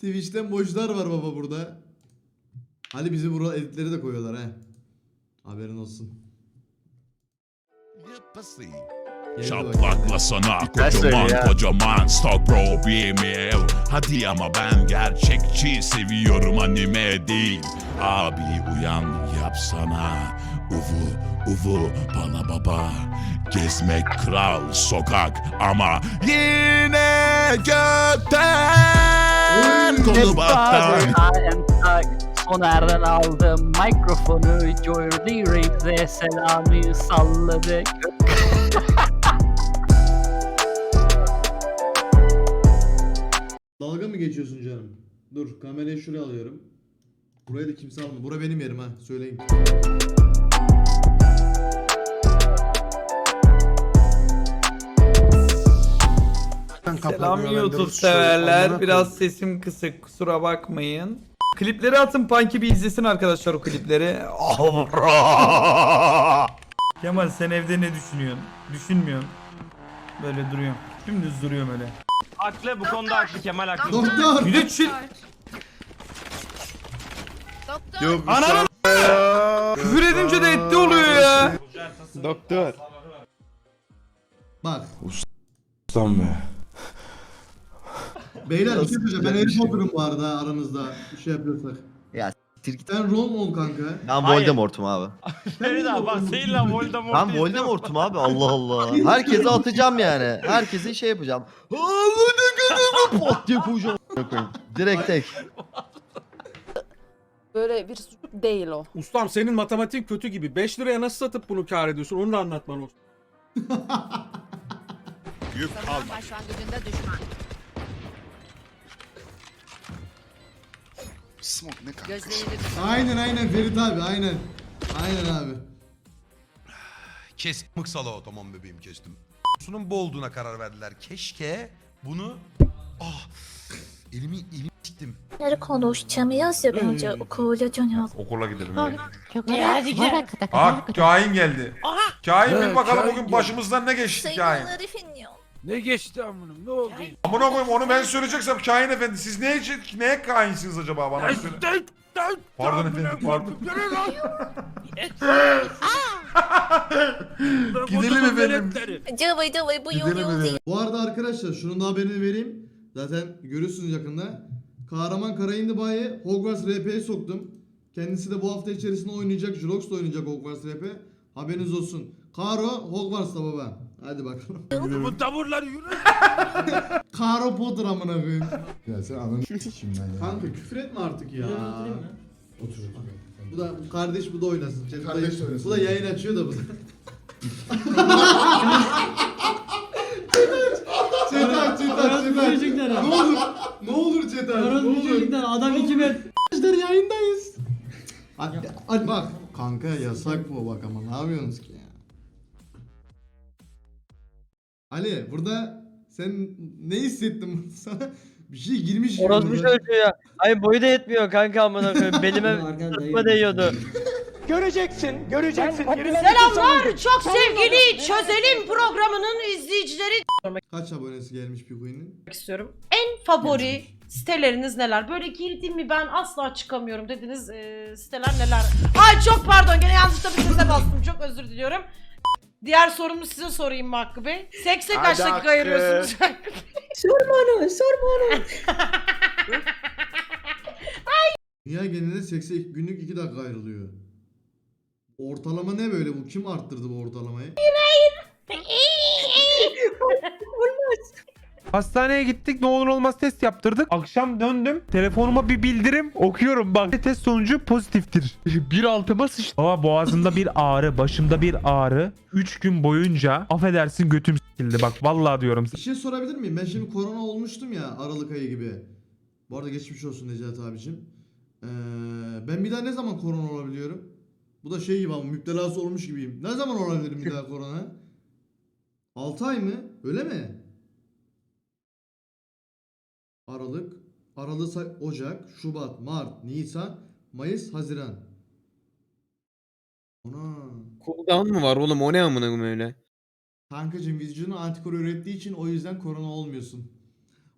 Twitch'ten boşlar var baba burada. Ali bizi buraya editleri de koyuyorlar he. Haberin olsun. Şaplakla sana kocaman kocaman Stock bro BML Hadi ama ben gerçekçi seviyorum anime değil. Abi uyan yapsana. Uvu uvu bana baba. Gezmek kral sokak ama yine gökten Kolu batar I am stuck. Soner'den aldım mikrofonu Jordi Reis'e selamı salladık. Dalga mı geçiyorsun canım? Dur kamerayı şuraya alıyorum. Burayı da kimse almıyor. Bura benim yerim ha. Söyleyin. Selam YouTube severler. Biraz sesim kısık kusura bakmayın. Klipleri atın Punky bir izlesin arkadaşlar o klipleri. Kemal sen evde ne düşünüyorsun? Düşünmüyorsun. Böyle duruyorum. Dümdüz duruyorum öyle. Haklı bu konuda haklı Kemal haklı. Doktor! Bir de çil... Doktor. Yok Ananı Küfür edince de etti oluyor ya. Doktor. Bak. Ustam be. Beyler bir şey söyleyeceğim. Ben Harry Potter'ım bu arada aranızda. Bir şey yapıyorsak. Ya siktir git. Sen Ron ol kanka. Ben Hayır. Voldemort'um abi. Ferit abi bak senin lan Voldemort Ben Voldemort'um abi Allah Allah. Herkese atacağım yani. Herkese şey yapacağım. Pot diye koyacağım. Direkt tek. Böyle bir sucuk değil o. Ustam senin matematik kötü gibi. 5 liraya nasıl satıp bunu kar ediyorsun? Onu da anlat bana. Yük al başlangıcında düşman. Smoke ne kanka? Gözlerini Aynen aynen Ferit abi aynen. Aynen abi. Kes mıksalı o tamam bebeğim kestim. Sunun bu olduğuna karar verdiler. Keşke bunu ah elimi elimi siktim. Okula gidelim. Hadi gel. Aa kain geldi. Kain bir bakalım bugün başımızdan ne geçti kain. Ne geçti amınım ne oldu? Amına koyayım onu ben söyleyeceksem kain efendi siz neye, neye kainsiniz acaba bana bir söyle. Pardon efendim pardon. Gidelim efendim. Cıvıy cıvıy bu Gidelim efendim. Bu arada arkadaşlar şunun da haberini vereyim. Zaten görürsünüz yakında. Kahraman Karayindi Bayi Hogwarts RP'ye soktum. Kendisi de bu hafta içerisinde oynayacak. Jirox da oynayacak Hogwarts RP. Haberiniz olsun. Karo Hogwarts'ta baba. Hadi bakalım. Bu tavırlar yürü. Karo Potter amına koyayım. Ya sen ananı s**eyim ben ya. Kanka küfür etme artık ya. Otur. Bu da kardeş bu da oynasın. Chat- Kardeş bu da- oynasın. Bu da yayın açıyor da bu da. Çetal, çetal, çetal. Ne olur, ne olur çetal, ne olur. adam iki met. Arkadaşlar yayındayız. Hadi, hadi bak. Kanka yasak bu bak ama ne yapıyorsunuz ki Ali burada sen ne hissettin sana? Bir şey girmiş gibi Orospu burada. çocuğu ya. Ay boyu da yetmiyor kanka amına koyayım. Belime tutma değiyordu. Göreceksin, göreceksin. Selamlar çok sevgili Çözelim programının izleyicileri Kaç abonesi gelmiş bir Queen'in? istiyorum. En favori siteleriniz neler? Böyle girdim mi ben asla çıkamıyorum dediniz e, siteler neler? Ay çok pardon gene yanlışlıkla bir sese bastım çok özür diliyorum. Diğer sorumu size sorayım mı Hakkı Bey? Sekse kaç Hadi dakika Hakkı. ayırıyorsunuz? Dünya genelinde sekse günlük 2 dakika ayrılıyor. Ortalama ne böyle bu? Kim arttırdı bu ortalamayı? Hastaneye gittik ne olur olmaz test yaptırdık. Akşam döndüm telefonuma bir bildirim okuyorum bak test sonucu pozitiftir. Bir altıma sıçtı. Baba boğazımda bir ağrı başımda bir ağrı. 3 gün boyunca affedersin götüm sikildi bak vallahi diyorum. Bir şey sorabilir miyim? Ben şimdi korona olmuştum ya Aralık ayı gibi. Bu arada geçmiş olsun Necati abicim. Ee, ben bir daha ne zaman korona olabiliyorum? Bu da şey gibi ama müptelası olmuş gibiyim. Ne zaman olabilirim bir daha korona? 6 ay mı? Öyle mi? Aralık, Aralık, Ocak, Şubat, Mart, Nisan, Mayıs, Haziran. Ona. Cooldown mı var oğlum o ne amına koyayım öyle? Kankacım vücudun antikor ürettiği için o yüzden korona olmuyorsun.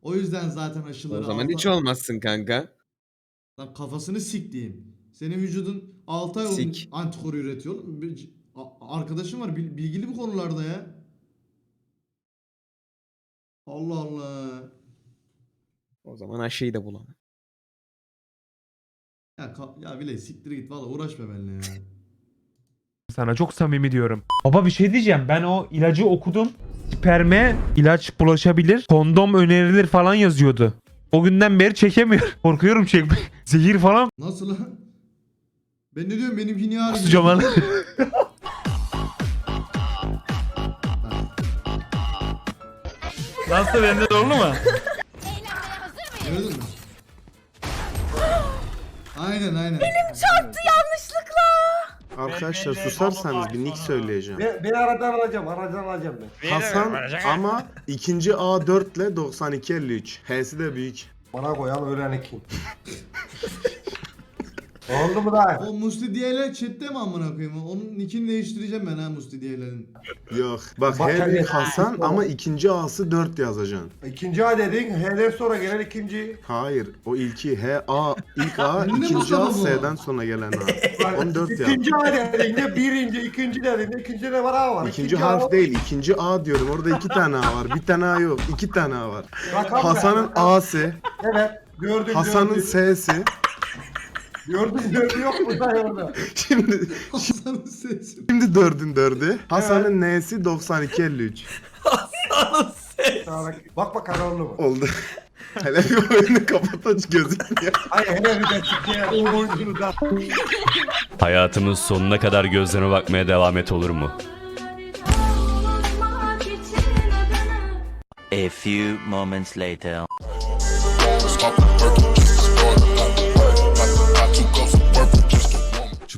O yüzden zaten aşıları O zaman altı- hiç olmazsın kanka. Lan kafasını siktiğim. Senin vücudun 6 ay Sik. antikor üretiyor. Arkadaşım var bil- bilgili bu konularda ya. Allah Allah. O zaman aşıyı da bulamam. Ya, ka- ya bile siktir git valla uğraşma benimle ya. Sana çok samimi diyorum. Baba bir şey diyeceğim. Ben o ilacı okudum. Sperme ilaç bulaşabilir. Kondom önerilir falan yazıyordu. O günden beri çekemiyorum. Korkuyorum çekme. Zehir falan Nasıl lan? Ben ne diyorum benimki niye ağrı kusacağım lan. Nasıl bende doğru mu? Aynen aynen. Çarptı yanlışlıkla. Arkadaşlar susarsanız bir nick söyleyeceğim. Ben aradan alacağım, aradan alacağım ben. Hasan ama ikinci A4 ile 9253. H'si de büyük. Bana koyan öğren kim? Oldu mu daha? O Musti diyeler chatte mi amına koyayım? Onun nickini değiştireceğim ben ha Musti diyelerin. Yok. Bak Bak H hele. büyük Hasan ama ikinci A'sı 4 yazacaksın. İkinci A dedin, H'den sonra gelen ikinci. Hayır. O ilki H A ilk A Ne ikinci Mustafa A bu? S'den sonra gelen A. 14 yaz. İkinci A dediğinde birinci, ikinci dediğinde ikinci de var A var. İkinci A harf var. değil, ikinci A diyorum. Orada iki tane A var. Bir tane A yok. iki tane A var. Rakam Hasan'ın. A'sı, Evet, gördüm Hasan'ın gördüm. S'si. Gördüm gördüm yok mu da orada? Şimdi Hasan'ın sesi. şimdi dördün dördü. Hasan'ın N'si 9253. Bak bak kanalını mı? Oldu. Hele bir oyunu kapat aç gözükmüyor. Ay hele bir de çıkıyor. O oyuncunu da. Hayatımın sonuna kadar gözlerime bakmaya devam et olur mu? A few moments later.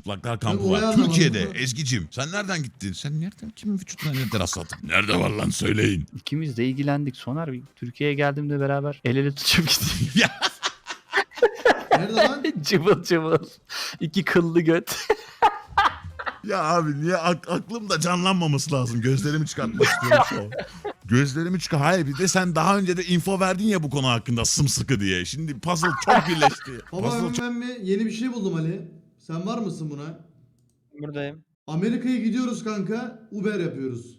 Çıplaklar kampı var. anlamadım. Türkiye'de. Ezgi'cim sen nereden gittin? Sen nereden kimin nerede rastladın? Nerede var lan söyleyin. İkimiz de ilgilendik. Soner bir Türkiye'ye geldiğimde beraber el ele tutup gittik. Ya. Nerede lan? cıvıl cıvıl. İki kıllı göt. Ya abi niye ak- aklımda canlanmaması lazım. Gözlerimi çıkartmak istiyorum şu an. Gözlerimi çıkar. Hayır bir de sen daha önce de info verdin ya bu konu hakkında sımsıkı diye. Şimdi puzzle çok birleşti. Baba puzzle hemen ben mi? Yeni bir şey buldum Ali. Sen var mısın buna? Buradayım. Amerika'ya gidiyoruz kanka. Uber yapıyoruz.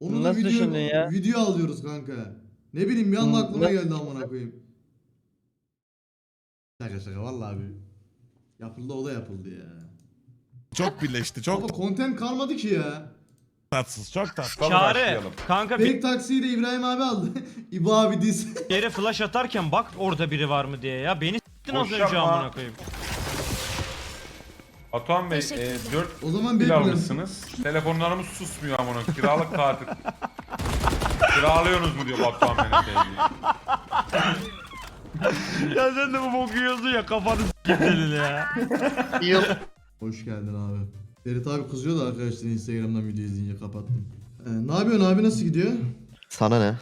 Onu da Nasıl video, düşündün ya? video alıyoruz kanka. Ne bileyim bir anda aklıma geldi amına koyayım. Şaka şaka vallahi abi. Yapıldı o da yapıldı ya. çok birleşti. Çok Baba content kalmadı ki ya. tatsız. Çok tatsız. Çağrı. Kanka Fake taksiyi de İbrahim abi aldı. İbo abi diz. yere flash atarken bak orada biri var mı diye ya. Beni s**tin az önce yapma. amına koyayım. Batuhan Bey, Teşekkür ederim. 4 O zaman Bil bekle. almışsınız. Telefonlarımız susmuyor amına. Kiralık tatil. Kiralıyorsunuz mu diyor Batuhan sevgili. ya sen de bu boku yiyorsun ya kafanı s**tin ya. Hoş geldin abi. Ferit abi kızıyor da arkadaşlar Instagram'dan video izleyince kapattım. Ee, ne yapıyorsun abi nasıl gidiyor? Sana ne?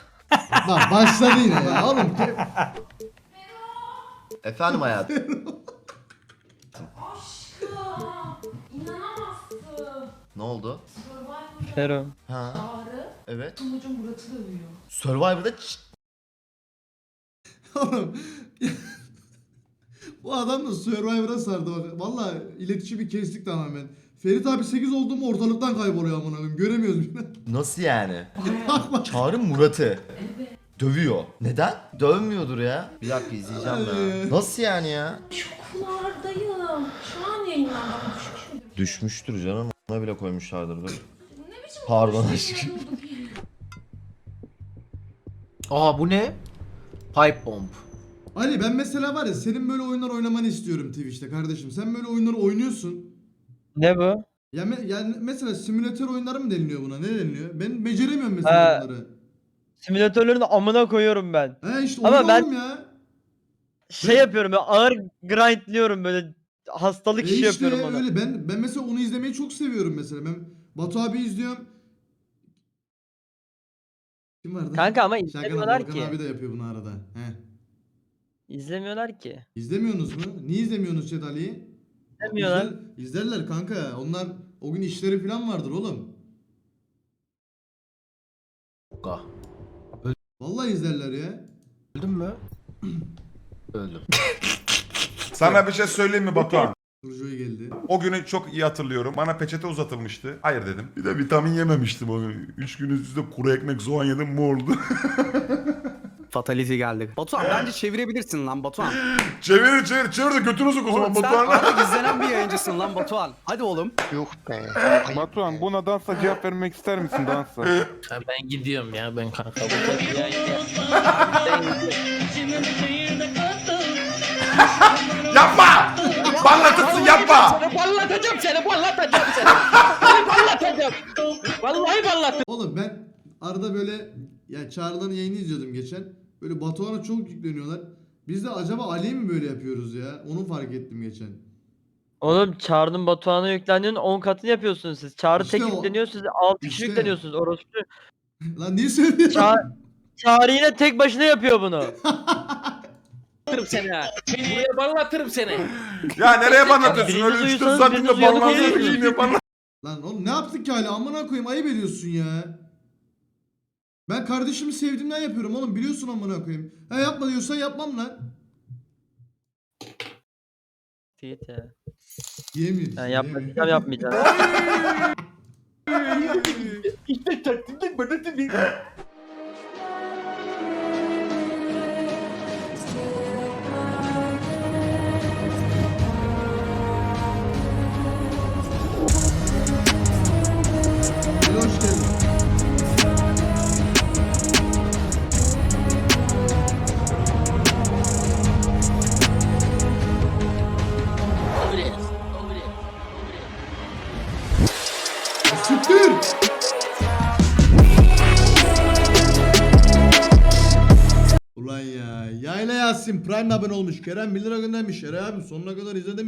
Bak başladı yine ya oğlum. Efendim hayatım. ne oldu? Fero. Ha. Evet. Survivor'da ç- Oğlum. Bu adam da Survivor'a sardı bak. Valla iletişimi kestik tamamen. Ferit abi 8 oldu mu ortalıktan kayboluyor amına koyayım. Göremiyoruz bile. Nasıl yani? Bak bak. Çağrı Murat'ı. Dövüyor. Neden? Dövmüyordur ya. Bir dakika izleyeceğim Ay. ya. Nasıl yani ya? Kulardayım. Şu an yayınlandım. Düşmüştür canım. Ona bile koymuşlardır dur. Pardon aşkım. Aa bu ne? Pipe bomb. Ali ben mesela var ya senin böyle oyunlar oynamanı istiyorum Twitch'te kardeşim. Sen böyle oyunları oynuyorsun. Ne bu? Ya me- yani mesela simülatör oyunları mı deniliyor buna? Ne deniliyor? Ben beceremiyorum mesela Ha. bunları. Simülatörlerin amına koyuyorum ben. He işte Ama oyun ben- oğlum ya. Şey yapıyorum ya ağır grindliyorum böyle hastalık E işi işte yapıyorum ona. öyle ben ben mesela onu izlemeyi çok seviyorum mesela. Ben Batu abi izliyorum. Kim vardı? Kanka ama izlemiyorlar Volkan ki. abi de yapıyor bunu arada. He. İzlemiyorlar ki. İzlemiyorsunuz mu? Niye izlemiyorsunuz Chat Ali'yi? İzlemiyorlar. İzler- izlerler kanka. Onlar o gün işleri falan vardır oğlum. Vallahi izlerler ya. Öldün mü? Öldüm. Sana bir şey söyleyeyim mi Batuhan? Turjoy geldi. O günü çok iyi hatırlıyorum. Bana peçete uzatılmıştı. Hayır dedim. Bir de vitamin yememiştim o gün. Üç gün üst üste kuru ekmek soğan yedim mor oldu. Fatality geldi. Batuhan bence çevirebilirsin lan Batuhan. çevir çevir çevir de götünü sok o zaman Oğlum sen Batuhan. artık izlenen bir yayıncısın lan Batuhan. Hadi oğlum. Batuhan buna dansa cevap vermek ister misin dansa? Ben gidiyorum ya ben kanka. Yapma! Banlatırsın yapma! Ballatacağım seni ballatacağım seni. Seni ballatacağım. Vallahi ballatacağım. Oğlum ben arada böyle ya Çağrı'ların yayını izliyordum geçen. Böyle Batuhan'a çok yükleniyorlar. Biz de acaba Ali'ye mi böyle yapıyoruz ya? Onu fark ettim geçen. Oğlum Çağrı'nın Batuhan'a yüklendiğinin 10 katını yapıyorsunuz siz. Çağrı İşte tek o- yükleniyor siz 6 kişi İşte. yükleniyorsunuz. Orospu. Lan niye söylüyorsun? Ça Çağrı yine tek başına yapıyor bunu. seni ha. Buraya ballatırım seni. Ya nereye banlatıyorsun? Biriniz Öyle 3 uyusanız 4 biriniz uyanıp banlat. Lan oğlum ne yaptık ki hala? Amına koyayım ayıp ediyorsun ya. Ben kardeşimi sevdiğimden yapıyorum oğlum biliyorsun amına koyayım. Ha yapma diyorsan yapmam lan. Teyit ya. Yemin. Yani yapmayacağım yapmayacağım. Hoş Yasin Prime abone olmuş. Kerem 1 lira göndermiş. Eray abi sonuna kadar izle demiş.